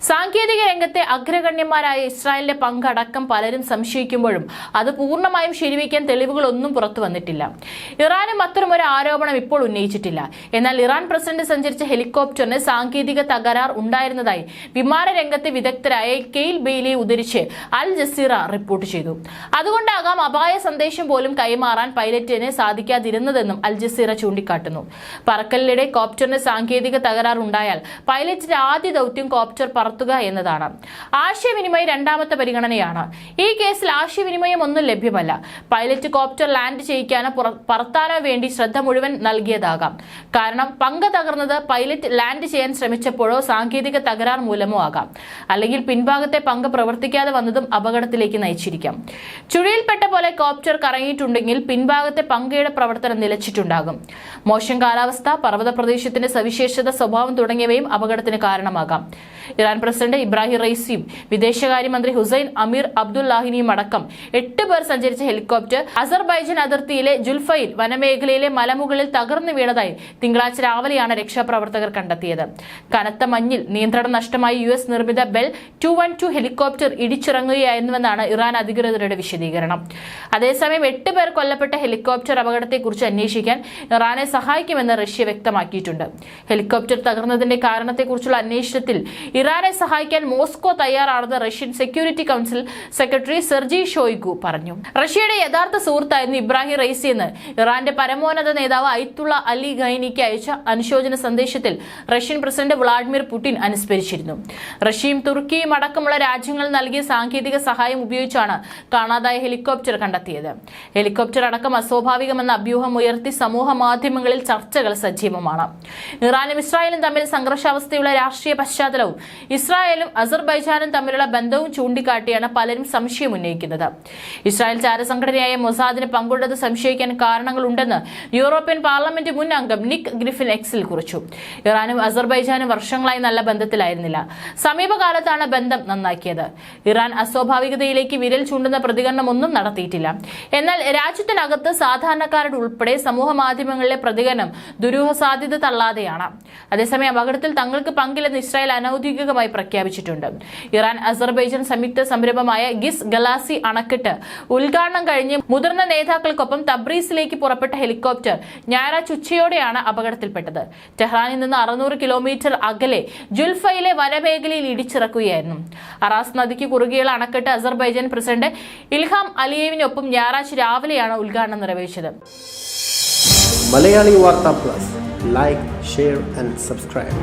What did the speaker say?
സാങ്കേതിക രംഗത്തെ അഗ്രഗണ്യന്മാരായ ഇസ്രായേലിന്റെ പങ്കടക്കം പലരും സംശയിക്കുമ്പോഴും അത് പൂർണമായും ശരിവയ്ക്കാൻ തെളിവുകളൊന്നും പുറത്തു വന്നിട്ടില്ല. ഇറാനും ഒരു ആരോപണം ഇപ്പോൾ ഉന്നയിച്ചിട്ടില്ല. എന്നാൽ ഇറാൻ പ്രസിഡന്റ് സഞ്ചരിച്ച ഹെലികോപ്റ്ററിന് സാങ്കേതിക തകരാർ ഉണ്ടായിരുന്നതായി വിമാന രംഗത്തെ വിദഗ്ധരായ കെയിൽ ബെയിലെ ഉദ്ധരിച്ച് അൽ ജസീറ റിപ്പോർട്ട് ചെയ്തു. അതുകൊണ്ടാകാം അപായ സന്ദേശം പോലും കൈമാറാൻ പൈലറ്റിന് സാധിക്കാതിരുന്നതെന്നും അൽ ജസീറ ചൂണ്ടിക്കാട്ടുന്നു. പറക്കലിനിടെ കോപ്റ്ററിന് സാങ്കേതിക തകരാർ ഉണ്ടായാൽ പൈലറ്റിന്റെ ആദ്യ ദൗത്യം കോപ്റ്റർ പറത്തുക എന്നതാണ്. ആശയവിനിമയം രണ്ടാമത്തെ പരിഗണനയാണ്. ഈ കേസിൽ ആശയവിനിമയം ഒന്നും ലഭ്യമല്ല. പൈലറ്റ് കോപ്റ്റർ ലാൻഡ് ചെയ്യിക്കാനോ പറത്താനോ വേണ്ടി ശ്രദ്ധ മുഴുവൻ നൽകിയതാകാം. കാരണം പങ്ക തകർന്നത് പൈലറ്റ് ലാൻഡ് ചെയ്യാൻ ശ്രമിച്ചപ്പോഴോ സാങ്കേതിക തകരാർ മൂലമോ ആകാം. അല്ലെങ്കിൽ പിൻഭാഗത്തെ പങ്ക് പ്രവർത്തിക്കാതെ വന്നതും അപകടത്തിലേക്ക് നയിച്ചിരിക്കാം. ചുഴിയിൽപ്പെട്ട പോലെ കോപ്റ്റർ കറങ്ങിയിട്ടുണ്ടെങ്കിൽ പിൻഭാഗത്തെ പങ്കയുടെ പ്രവർത്തനം നിലച്ചിട്ടുണ്ടാകും. മോശം കാലാവസ്ഥ പർവത പ്രദേശത്തിന്റെ സവിശേഷത സ്വഭാവം തുടങ്ങിയവയും അപകടത്തിന് കാരണമാകാം. ഇറാൻ പ്രസിഡന്റ് ഇബ്രാഹിം റൈസിയും വിദേശകാര്യമന്ത്രി ഹുസൈൻ അമീർ അബ്ദുല്ലാഹിനിയും അടക്കം എട്ട് പേർ സഞ്ചരിച്ച ഹെലികോപ്റ്റർ അസർബൈജാൻ അതിർത്തിയിലെ ജുൽഫയിൽ വനമേഖലയിലെ മലമുകളിൽ തകർന്നു വീണതായി തിങ്കളാഴ്ച രാവിലെയാണ് രക്ഷാപ്രവർത്തകർ കണ്ടെത്തിയത്. കനത്ത മഞ്ഞിൽ നിയന്ത്രണം നഷ്ടമായി യു എസ് നിർമ്മിത Bell two one two helicopter ഇടിച്ചിറങ്ങുകയായിരുന്നുവെന്നാണ് Iran അധികൃതരുടെ വിശദീകരണം. അതേസമയം എട്ട് പേർ കൊല്ലപ്പെട്ട ഹെലികോപ്റ്റർ അപകടത്തെക്കുറിച്ച് അന്വേഷിക്കാൻ ഇറാനെ സഹായിക്കുമെന്ന് റഷ്യ വ്യക്തമാക്കിയിട്ടുണ്ട്. ഹെലികോപ്റ്റർ തകർന്നതിന്റെ കാരണത്തെക്കുറിച്ചുള്ള അന്വേഷണത്തിൽ ഇറാനെ സഹായിക്കാൻ മോസ്കോ തയ്യാറാണെന്ന് Russian security council secretary Sergei Shoigu പറഞ്ഞു. റഷ്യയുടെ യഥാർത്ഥ സുഹൃത്തായിരുന്നു ഇബ്രാഹിം റൈസി എന്ന് ഇറാന്റെ പരമോന്നത നേതാവ് ഐത്തുള്ള അലി ഖൈനിക്ക് അയച്ച അനുശോചന സന്ദേശത്തിൽ റഷ്യൻ പ്രസിഡന്റ് വ്ളാഡിമിർ പുടിൻ അനുസ്മരിച്ചിരുന്നു. റഷ്യയും തുർക്കിയും അടക്കമുള്ള രാജ്യങ്ങൾ നൽകിയ സാങ്കേതിക സഹായം ഉപയോഗിച്ചാണ് കാണാതായ ഹെലികോപ്റ്റർ കണ്ടെത്തിയത്. ഹെലികോപ്റ്റർ അടക്കം അസ്വാഭാവികമെന്ന അഭ്യൂഹം ഉയർത്തി സമൂഹ മാധ്യമങ്ങളിൽ ചർച്ചകൾ സജീവമാണ്. ഇറാനും ഇസ്രായേലും തമ്മിൽ സംഘർഷാവസ്ഥയുള്ള രാഷ്ട്രീയ പശ്ചാത്തലവും ഇസ്രായേലും അസർബൈജാനും തമ്മിലുള്ള ബന്ധവും ചൂണ്ടിക്കാട്ടിയാണ് പലരും സംശയം ഉന്നയിക്കുന്നത്. ഇസ്രായേൽ ചാരസംഘടനയായ മൊസാദിന് പങ്കുള്ളത് സംശയിക്കാൻ കാരണങ്ങളുണ്ടെന്ന് യൂറോപ്യൻ പാർലമെന്റ് മുൻ അംഗം നിക് ഗ്രിഫിൻ എക്സിൽ കുറിച്ചു. ഇറാനും അസർബൈജാനും വർഷങ്ങളായി നല്ല ബന്ധത്തിലായിരുന്നില്ല. സമീപകാലത്താണ് ബന്ധം നന്നാക്കിയത്. ഇറാൻ അസ്വാഭാവികതയിലേക്ക് വിരൽ ചൂണ്ടുന്ന പ്രതികരണമൊന്നും നടത്തിയിട്ടില്ല. എന്നാൽ രാജ്യത്തിനകത്ത് സാധാരണക്കാരുടെ ഉൾപ്പെടെ സമൂഹ മാധ്യമങ്ങളിലെ പ്രതികരണം ദുരൂഹ സാധ്യത തള്ളാതെയാണ്. അതേസമയം അപകടത്തിൽ തങ്ങൾക്ക് പങ്കില്ലെന്ന് ഇസ്രായേൽ അനൌദ്യോഗികമായി പ്രഖ്യാപിച്ചിട്ടുണ്ട്. ഇറാൻ അസർബൈജാൻ സംയുക്ത സംരംഭമായ ഗിസ് ഗലാസി അണക്കെട്ട് ഉദ്ഘാടനം കഴിഞ്ഞ് മുതിർന്ന നേതാക്കൾക്കൊപ്പം തബ്രീസിലേക്ക് പുറപ്പെട്ട ഹെലികോപ്റ്റർ ഞായറാഴ്ച ഉച്ചയോടെയാണ് അപകടത്തിൽപ്പെട്ടത്. ടെഹ്റാനിൽ നിന്ന് അറുന്നൂറ് കിലോമീറ്റർ അകലെ ജുൽഫയിലെ വനമേഖലയിൽ ഇടിച്ചിറക്കുകയായിരുന്നു. അറാസ് നദിക്ക് കുറുകെയുള്ള അണക്കെട്ട് അസർബൈജാൻ പ്രസിഡന്റ് ഇൽഹാം അലിയേവിനൊപ്പം ഞായറാഴ്ച രാവിലെയാണ് ഉദ്ഘാടനം നിർവഹിച്ചത്. Malayali Vartha plus. Like share and subscribe